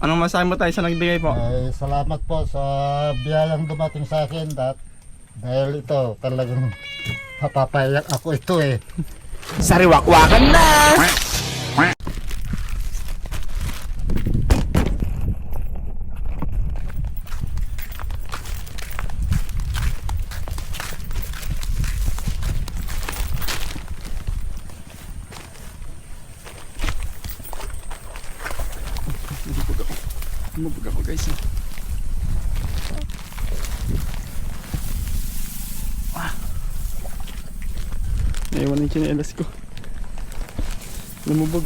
Anong masahe mo tayo sa nagbigay po? Ay, salamat po sa biyayang dumating sa akin dat dahil ito talagang mapapayak ako ito eh. Sariwakwakan na! Mabug ako guys. Ah. Naiwan yung chinelas ko. Lumubog.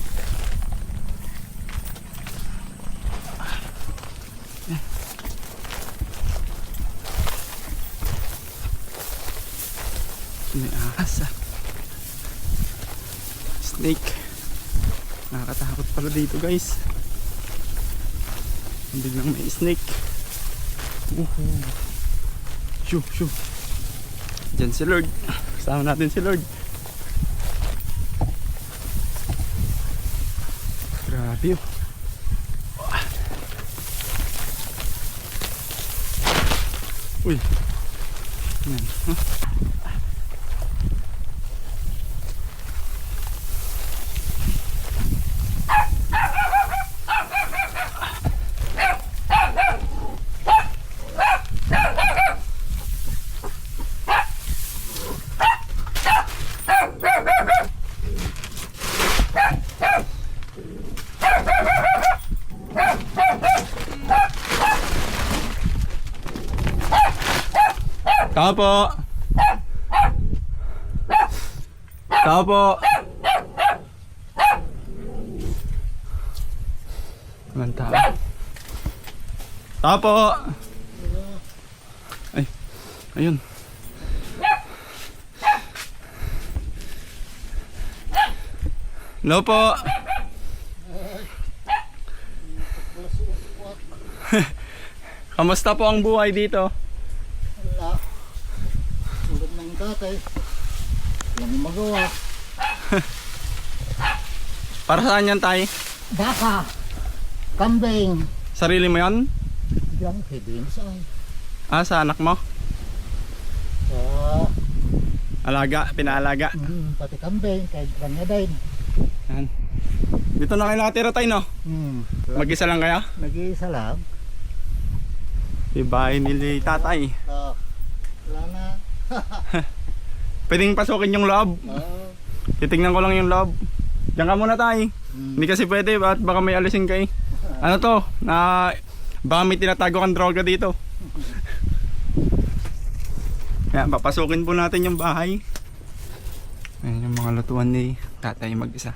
May ahas ah. Snake. Nakakatakot pala dito guys. Biglang may snake. Uhu. Shoo, shoo. Diyan si Lord. Kasama natin si Lord. Grabe oh. Uy. Huh? Tao po. Tao po. Walang tao. Tao po. Ay, ayun. Hello po. Kamusta po ang buhay dito? Wala. Tatay. Walang magawa. Para saan yan tay? Baka. Kambing. Sarili mo yan? Diyan, pwede saan. Ah, sa anak mo? Sa, Alaga, pinaalaga. hmm, pati kambing, kahit kanya din. Yan. Dito na kayo nakatira tayo no? Hmm. Mag-isa lang kaya? Nag-iisa lang. Yung bahay ni tatay. Ah, wala na. Pwedeng pasukin yung loob. Ah, Titingnan ko lang yung loob. Diyan ka muna tay. hmm. Hindi kasi pwede at baka may alisin kay. Ano to? Na baka may tinatago kang droga dito. Kaya papasukin po natin yung bahay. Ayan yung mga lutuan ni tatay mag-isa.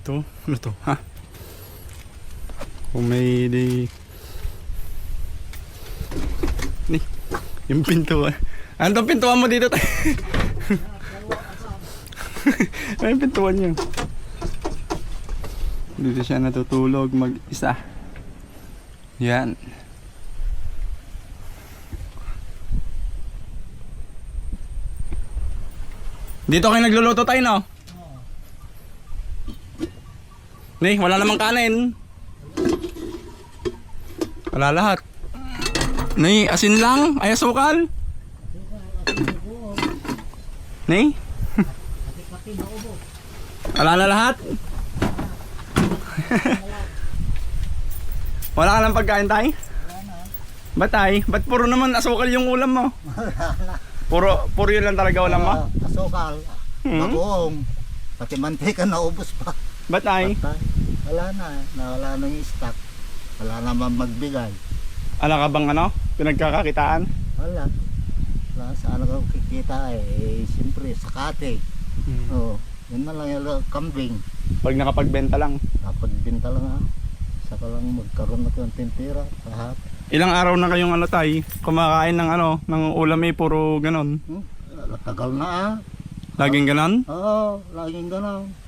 Ito, ano to? Ha? Kung may di... yung pintuan. Ano pintuan mo dito tayo? Ano yung pintuan niya? Dito siya natutulog mag-isa. Yan. Dito kayo nagluluto tayo, no? Ni, wala namang kanin. Wala lahat. Ni, asin lang? Ay, asukal? Ni? Wala na lahat? Wala ka lang pagkain tay? Ba't tay? Ba't puro naman asukal yung ulam mo? Puro, puro yun lang talaga ulam mo? Ah, asukal. Hmm? Bagoong. Pati mantika naubos pa. Ba't tay? Wala na. Nawala na yung stock. Wala naman magbigay. Ala ka bang ano? Pinagkakakitaan? Wala. Wala. Saan ako kikita eh. eh Siyempre, sakate. Hmm. Oo. Yun na lang yung kambing. Pag nakapagbenta lang. Napagbinta lang ha. Saka lang magkaroon na ng tempera. Lahat. Ilang araw na kayong ano tay? Kumakain ng ano? Ng ulam eh, puro ganon. Hmm? Tagal na ah. Laging ganon? Oo. Laging gano'n.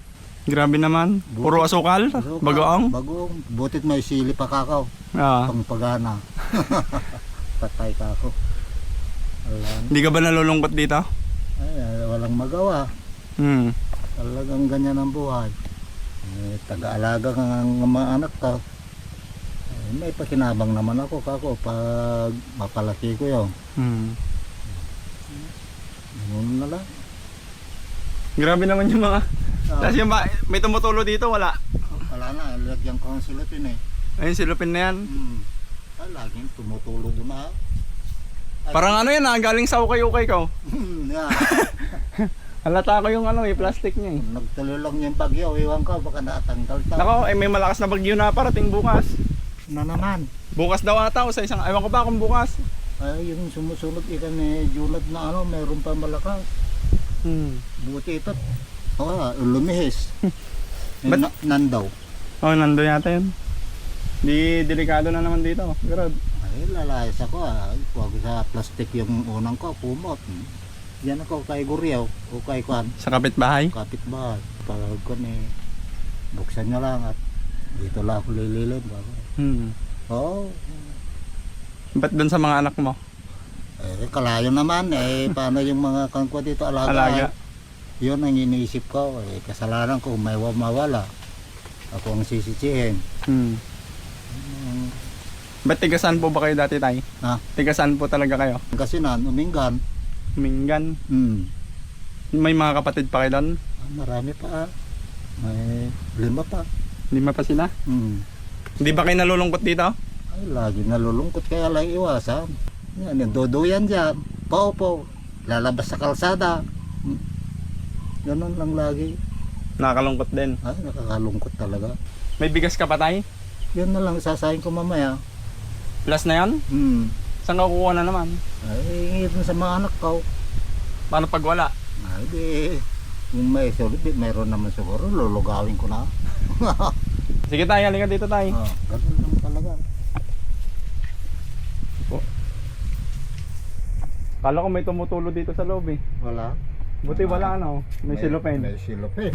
Grabe naman. Puro asukal? Asukal, Bagoong? Bagoong. Butit may sili pa kakaw. Ah. Pang pagana. Patay ka ako. Wala na. Hindi ka ba nalulungkot dito? Ay, walang magawa. Hmm. Talagang ganyan ang buhay. Eh, taga-alaga ka ng mga anak ka. Eh, may pakinabang naman ako kako pag mapalaki ko yun. Hmm. Yun na lang. Grabe naman yung mga... Ah, Tapos yung ba, may tumutulo dito, wala. wala na, lagyan ko ang silipin eh. Ayun, silupin na yan. Hmm. Laging tumutulo doon na. Ay, Parang ano yan ah, galing sa ukay-ukay ko. Hmm, yan. Halata ko yung ano, may plastic niya eh. Nagtuloy lang yung bagyo, iwan ka, baka natanggal ta. Nako, eh, may malakas na bagyo na parating bukas. Na naman. Bukas daw ata o sa isang, ewan ko ba kung bukas. Ay, yung sumusunod ikan eh, junad na ano, mayroon pa malakas. Hmm. Buti ito. Oo, lumihis. Eh, Ba't- na, nandaw. Oh, nando yata yun. Di delikado na naman dito. Pero, Ay, lalayas ako ah. Huwag sa plastic yung unang ko, pumot. Hmm. Yan ako kay Guryaw o kay Kwan, sa kapitbahay. kapitbahay. Pag Kwan eh, buksan nyo lang at dito lang ako lililid. Hmm. Oo, Ba't dun sa mga anak mo? eh, kalayo naman eh. Paano yung mga kangkwa dito alaga? Alaga. Yun ang iniisip ko. Eh, kasalanan ko, may wa- mawala. Ako ang sisisihin. Hmm. Ba't tigasan po ba kayo dati tay? Ha? Tigasan po talaga kayo? Kasi nan, uminggan. Minggan. Hmm. May mga kapatid pa kayo doon? Ah, marami pa ah. May lima pa. Lima pa sila? Hmm. Hindi ba kayo nalulungkot dito? Ay, lagi nalulungkot kaya lang iwasan. Yan, yung duduyan dyan. Paupo. Lalabas sa kalsada. Hmm. Ganun lang lagi. Nakakalungkot din. Ay, nakakalungkot talaga. May bigas ka pa tay? Yun na lang sasayin ko mamaya. Plus na yan? Hmm. Saan ka kukuha na naman? Ay, ingit sa mga anak ko. Paano pag wala? Ay, di. Kung may sulit, mayroon naman siguro. Lulugawin ko na. Sige tay, halika dito tay. Ah, ganun lang talaga. Kala ko may tumutulo dito sa loob eh. Wala. Buti wala ano, may, silupin. May silupin.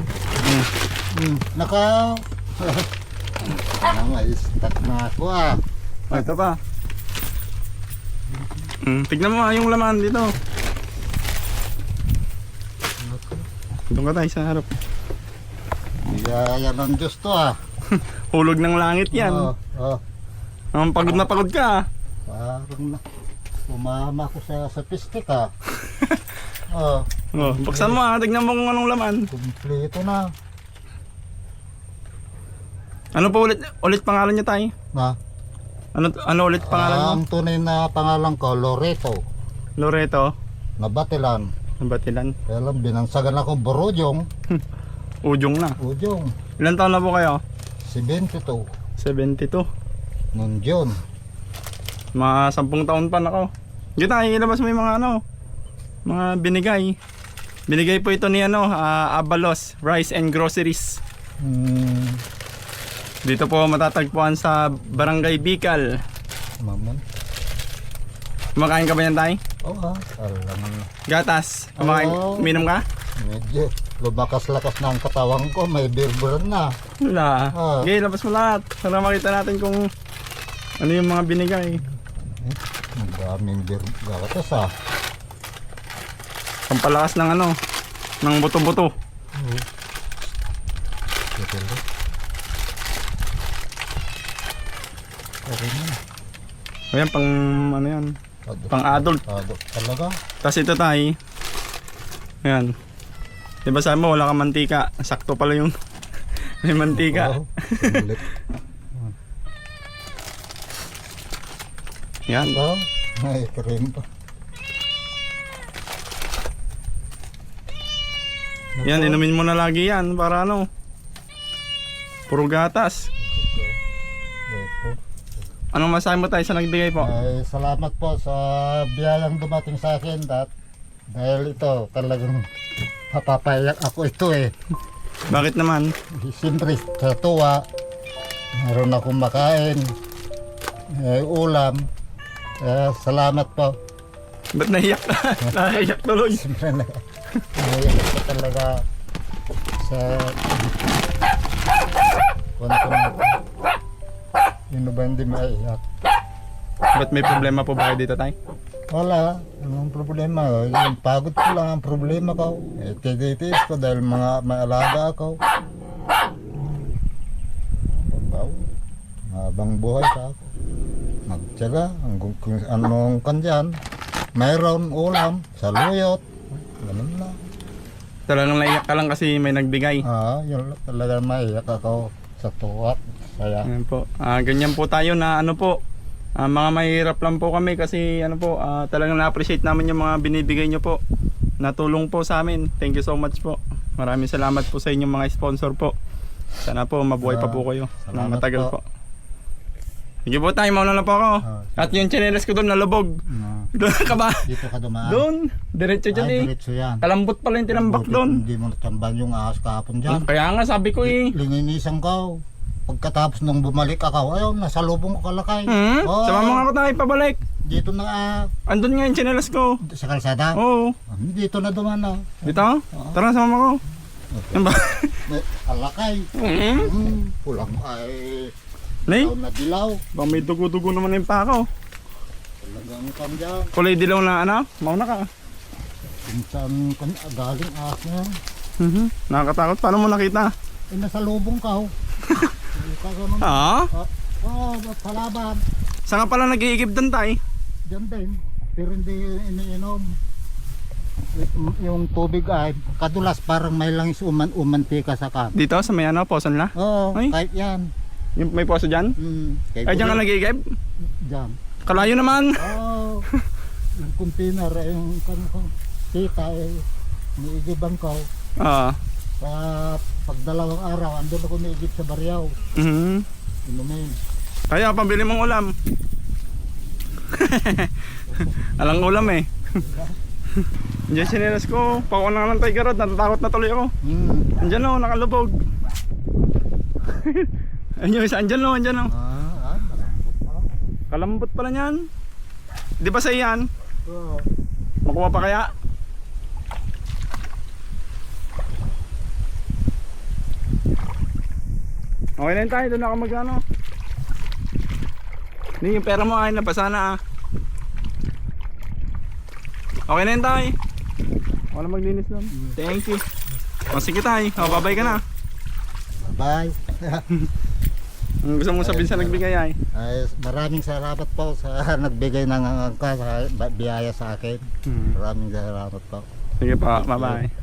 Hmm. Naka... ano nga, stuck na ako ah. Oh, ito pa. Mm, tignan mo nga yung laman dito. Doon ka tayo sa harap. Biyaya ng Diyos to ah. Hulog ng langit yan. Oh, oh. Ang pagod na pagod ka. ah. Parang na. Umama ko sa, sa pistik ah. oh, Oh, buksan mo ah, tignan mo kung anong laman. kumpleto na. Ano pa ulit ulit pangalan niya tayo? Na, Ano ano ulit pangalan mo? Ah, ang tunay na pangalan ko, Loreto. Loreto, Nabatilan. Batilan. Kaya lang, binansagan ako Borodjong. Ujong na. Ujong. Ilan taon na po kayo? 72. 72. Noong June. Mga 10 taon pa nako. Hindi tayo ilabas mo yung mga ano, mga binigay. Binigay po ito ni ano, ah, Abalos Rice and Groceries. Hmm. Dito po matatagpuan sa Barangay Bical. Mamon. Kumakain ka ba yan tay? Oo ah. Alam Gatas. Kumakain, Oo. minom ka? Medyo lumakas-lakas na ang katawan ko. May birburan na. Wala. Oo. Okay, labas mo lahat. Para makita natin kung ano yung mga binigay. Ang daming birgatas ah. Pampalakas ng ano, ng buto-buto. Ito lang. Okay na. Ayan, pang ano yan, Ado- pang adult. ado talaga. Tapos ito tayo. Ayan. Diba sabi mo, wala kang mantika. Sakto pala yung may mantika. Sulit. Yan. Oo, may cream pa. Yan, inumin mo na lagi yan para ano. Puro gatas. Anong masabi mo tayo sa nagbigay po? Ay, salamat po sa biyayang dumating sa akin dat dahil ito talagang papapayak ako ito eh. Bakit naman? Siyempre, sa tuwa, meron akong makain, eh, ulam. Kaya salamat po. Ba't naiyak ka? naiyak tuloy. Siyempre na, naiyak ko talaga sa na Sino ba hindi maiyak? Ba't may problema po ba kayo dito tayo? Wala, anong problema? Yung pagod ko lang ang problema ko. Eh, titiis ko dahil mga may alaga ako. Babaw, habang buhay ka ako. Magtyaga, ang kung, anong kandyan, mayroon ulam, saluyot, ganun lang. Talagang naiyak ka lang kasi may nagbigay. Ah, yun lang talaga maiyak ako sa tuwa. Saya. Ayan po. Ah, ganyan po tayo na ano po. ah, mga mahirap lang po kami kasi ano po, ah, talagang na-appreciate namin yung mga binibigay nyo po. Natulong po sa amin. Thank you so much po. Maraming salamat po sa inyong mga sponsor po. Sana po mabuhay pa po kayo. Salamat matagal po. po. Sige po tayo, mauna na po ako. Ah, At yung chinelas ko doon nalubog. Ah, Doon ka ba? dito ka dumaan. Doon. Diretso dyan Ay, eh. diretso yan. Kalambot pala yung tinambak Buti doon. Hindi mo natambang yung ahas kahapon dyan. Kaya nga sabi ko eh. Lininisan ko. Pagkatapos nung bumalik ako, ayun, nasa lubong ko kalakay. Hmm? Oo. Sama mga ko tayo pabalik. Dito na, ah, Andun nga yung chinelas ko. sa kalsada. Oo. Ah, Dito na duman na. Dito? Tara, sama ko. Yan ba? May alakay. Hmm? Hmm, pulang ay, Nay, dilaw na dilaw. baka may dugo-dugo naman yung pako. Talagang kam dyan. Kulay dilaw na ano? Mauna ka. Kung saan kan, ah, galing na yan. Mhm. Nakakatakot. Paano mo nakita? Eh, nasa lubong ka, oh. Na. Ah? Ah, oh, palaban. Saan ka pala nag-iigib doon tay? Diyan din. Pero hindi iniinom. Y- yung tubig ay kadulas parang may langis uman umantika sa kan. Dito sa may ano, poson na? Oo, Ay. kahit yan. Yung may poso dyan? Mm, kahit Ay, dyan ka nag-iigib? Diyan. Kalayo naman. Oo. yung container, eh, yung kan ko, tita, eh, niigibang ko. Ah. Sa pagdalawang araw, andun ako niigib sa baryaw. Mhm. Inumin. Kaya, pambili mong ulam. Alang ulam eh. Diyan sinelas ko. Pako na ng tiger rod. Natatakot na tuloy ako. Mm. Andyan o, nakalubog. Ayun yung isa, andyan o, andyan o. Ah, ah. Kalambot pala niyan. Di ba sa iyan? Oo. Makuha pa kaya? Okay na yun tayo, doon ako magano. Hindi yung pera mo ay nabasa na ah. Okay na yun tayo. Wala maglinis doon. Thank you. O sige tayo, o babay ka na. Bye. Ang gusto mong sabihin sa nagbigay ay. Ay, maraming salamat po sa nagbigay ng angka sa biyaya sa akin. Hmm. Maraming salamat po. Sige pa, bye bye.